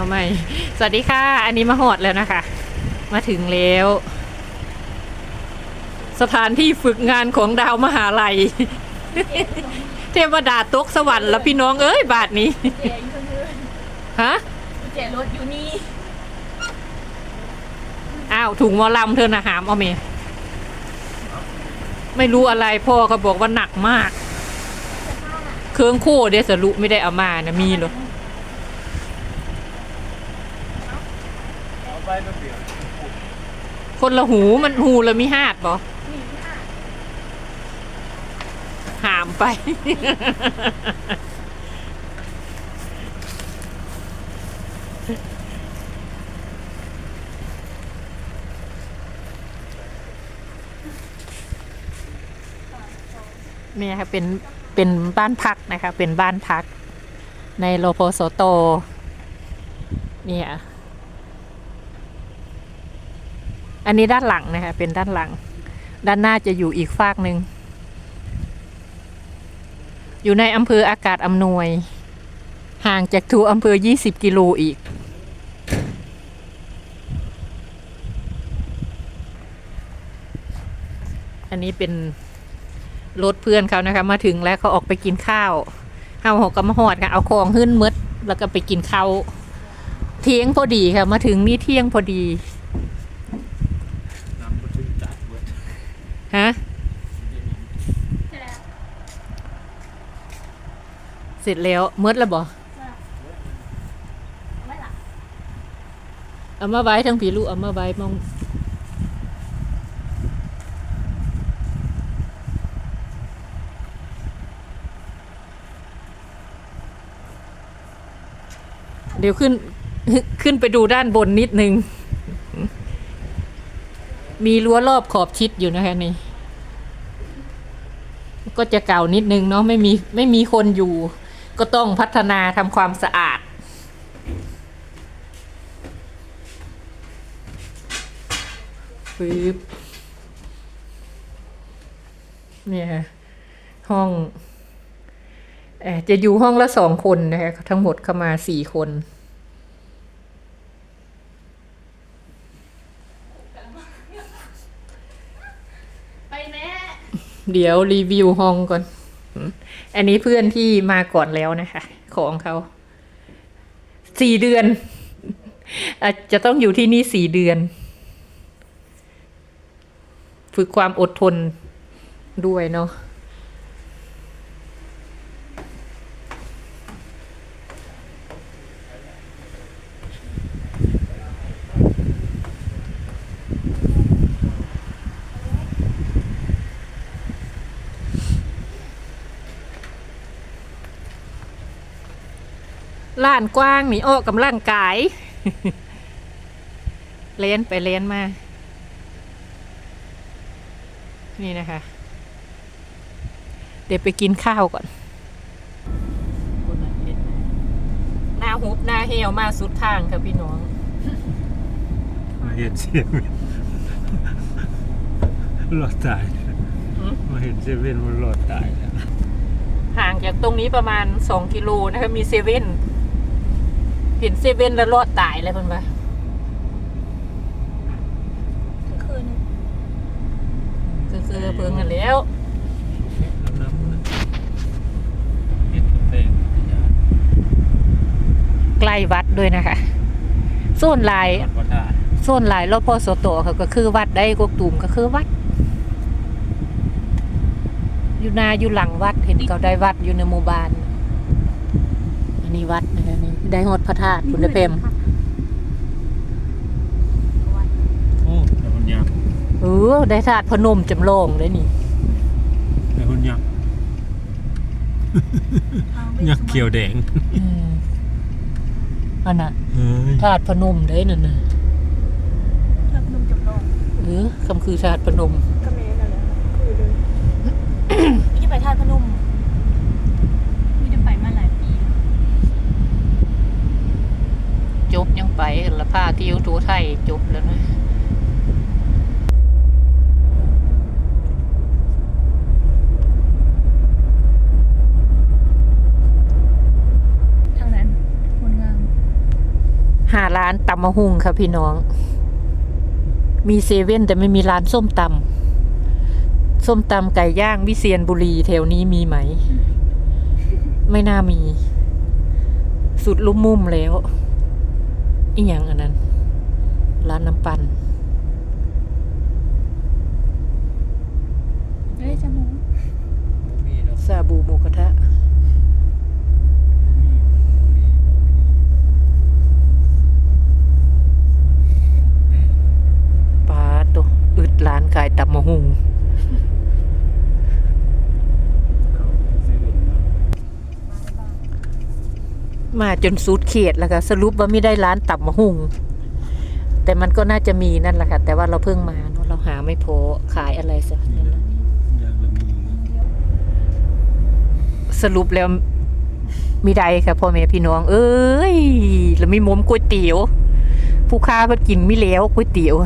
เอาใหม่ สวัสดีค่ะ อันนี้มาหอดแล้วนะคะ มาถึงแล้ว สถานที่ฝึกงานของดาวมหาลัย เทวดาตกสวรรค์แล้วพี่น้องเอ้ยบาทนี้เจอยู่เพื่อนฮะเจรถอยู่นี่ อ้าวถุงหมอลำเธอนะหามเอาเมไม่รู้อะไรพ่อเขาบอกว่าหนักมาก เครื่องโค่เดสรุไม่ได้เอามานะมีเหรอ ไปน้ำเดือดคนละหูมันหูละมีหาดบ่นี่ค่ะหามไป เนี่ยค่ะเป็นเป็นบ้านพักนะคะ เป็นบ้านพักในโลโพโซโต เนี่ย อันนี้ด้านหลังนะคะเป็นด้านหลัง ด้านหน้าจะอยู่อีกฝากหนึ่งอยู่ในอำเภออากาศอำนวย ห่างจากตัวอำเภอ 20 กิโลอีก อันนี้เป็นรถเพื่อนเขานะคะ มาถึงแล้วเขาออกไปกินข้าวเฮาหกกำหอดค่ะเอาของขึ้นมืดแล้วก็ไปกินข้าวเที่ยงพอดีค่ะ มาถึงนี่เที่ยงพอดี น้ำก็ถึงจ่ายเบิด ฮะ เสร็จแล้วมืดแล้วบ่เอามาไว้ทั้งผีลูกเอามาไว้มองเดี๋ยวขึ้นขึ้นไปดูด้านบนนิดนึง มีรั้วรอบขอบชิดอยู่นะคะนี่ ก็จะเก่านิดนึงเนาะไม่มีไม่มีคนอยู่ ก็ต้องพัฒนาทำความสะอาด ปึ๊บ เนี่ยค่ะห้องเอ่อจะอยู่ห้องละสองคนนะคะทั้งหมดเข้ามาสี่คน ไปแม่ เดี๋ยวรีวิวห้องก่อนอืมอันนี้เพื่อนที่มาก่อนแล้วนะคะ ของเขา สี่เดือนอาจจะต้องอยู่ที่นี่สี่เดือน ฝึกความอดทนด้วยเนาะ ล้านกว้างนี่ออกกำลังกาย เล่นไปเล่นมา นี่นะคะ เดี๋ยวไปกินข้าวก่อนหน้าหุบหน้าเหี่ยวมาสุดทางค่ะพี่น้องมาเห็นเซเว่นหลอดตายหืมมาเห็นเซเว่นมันหลอดตายแล้วห่างจากตรงนี้ประมาณสองกิโลนะคะมีเซเว่น เห็นเซเว่นแล้วรอดตายเลยเพิ่นว่าทั้งคืนคือคือเพิ่งกันแล้วน้ำน้ำนะเห็ดแตงใกล้วัดด้วยนะคะโซนลายวัดพระธาตุโซนหลายรอบพอสโตเขาก็คือวัดได้กกตูมก็คือวัด อยู่นาอยู่หลังวัดเห็นเขาได้วัดอยู่ในหมู่บ้านอัน นี้วัดนะคะนี่ได้ฮอดพระธาตุคุณเพมโอ้แต่คนยักษ์เออได้ธาตุพนมจำลองเลยนี่แต่คนยักษ์ยักษ์เขียวแดงอืมอันน่ะเฮ้ยธาตุพนมเด้นั่นน่ะ เริ่มนุ่มจำลองเออคำคือธาตุพนม ก็เมนอะไรคือเลยพี่จะไปท่าตุพนมพี่จะไปมาหลายปีแล้ว จบยังไปละ ผ้าที่ยุทูไทยจบแล้วนะทางนั้นคนงามหาร้านตำมะฮุงค่ะพี่น้อง มีเซเว่นแต่ไม่มีร้านส้มตำส้มตำไก่ย่างวิเชียนบุรีแถวนี้มีไหม ไม่น่ามี สุดลุ่มมุมแล้ว อีหยังอันนั้น ร้านน้ำปั่นเฮ้ยจมูกบ่มีเนาะซาบูหมูกระทะมีมีบ่มีปลาตัวอึดร้านขายตำมะฮุง เขาซื้อเนาะมาจนสุดเขตแล้วค่ะสรุปว่าไม่ได้ร้านตำมะฮุง แต่มันก็น่าจะมีนั่นแหละค่ะ แต่ว่าเราเพิ่งมาเนอะเราหาไม่พอขายอะไรสักนั่นนะวอย่างเนาะสรุปแล้วมีใดค่ะพ่อแม่พี่น้อง เอ้ยแล้วมีมุมก๋วยเตี๋ยว ผู้ค้าก็กินไม่แล้วก๋วยเตี๋ยว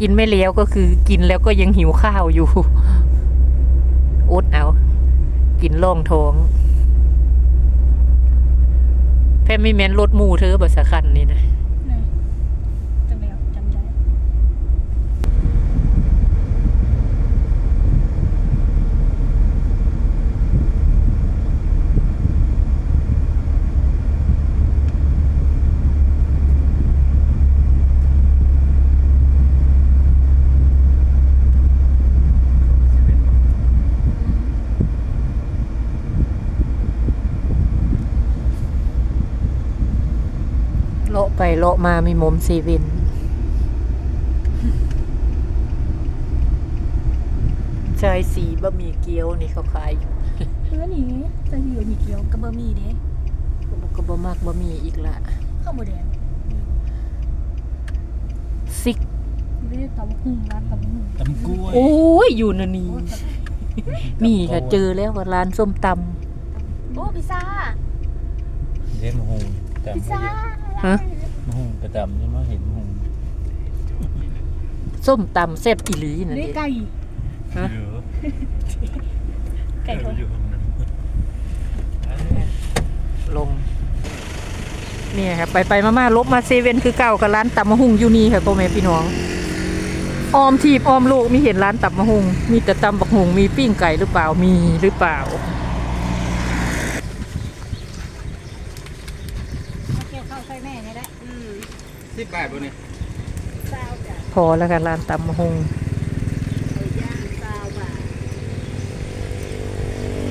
กินไม่แล้วก็คือกินแล้วก็ยังหิวข้าวอยู่อดเอา กินล่องท้อง แพ่ไม่แม้นรถหมูเธอบัสคันนี่นะ เลยจำได้จำได้ เลาะ ไปเลาะมามีมุมเซเว่นชายสีบะหมี่เกี๊ยวนี่เขาขายอยู่เพื่อนนี่จะอยู่หมี่เกี๊ยวกับบะหมี่เด้ก็บอกก็บ่มากบะหมี่อีกละข้าวหมูแดงซิกไม่ได้ตำหุ่งร้านตำหุ่งตำกล้วยโอ้ยอยู่นะนี่มีค่ะเจอแล้วว่าร้านส้มตโอ้พิซซ่า เด้มะฮ งตำพิซซ่าฮะมะฮงกระดำใช่ไหมเห็นมะฮงำส้มตำแซ่บอีหลีนั่นนี่เอง ไก่ฮะ เยอะไก่ทอดอยู่ข้างนั้นลง เนี่ยค่ะไปไปมามาลบมาเซเว่นคือเก่ากับร้านตำมะฮุงอยู่นี่ค่ะพ่อแม่พี่น้อง ออมทีบออมโลกมีเห็นร้านตำมะฮุง มีแต่ตำบักฮุงมีปิ้งไก่หรือเปล่ามีหรือเปล่า เกี่ยวข้าวใส่แม่นี่แหละอืม สิบแปดบนนี่ซาวจ้ะพอแล้วค่ะร้านตำมะฮุงไก่ย่างซาวบาท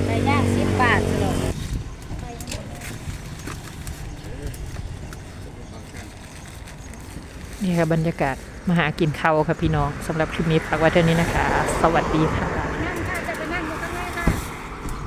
ไก่ย่างสิบบาทจ้ะนี่ค่ะบรรยากาศมาหากินข้าวค่ะพี่น้องสำหรับคลิปนี้ฝากไว้เท่านี้นะคะ สวัสดีค่ะ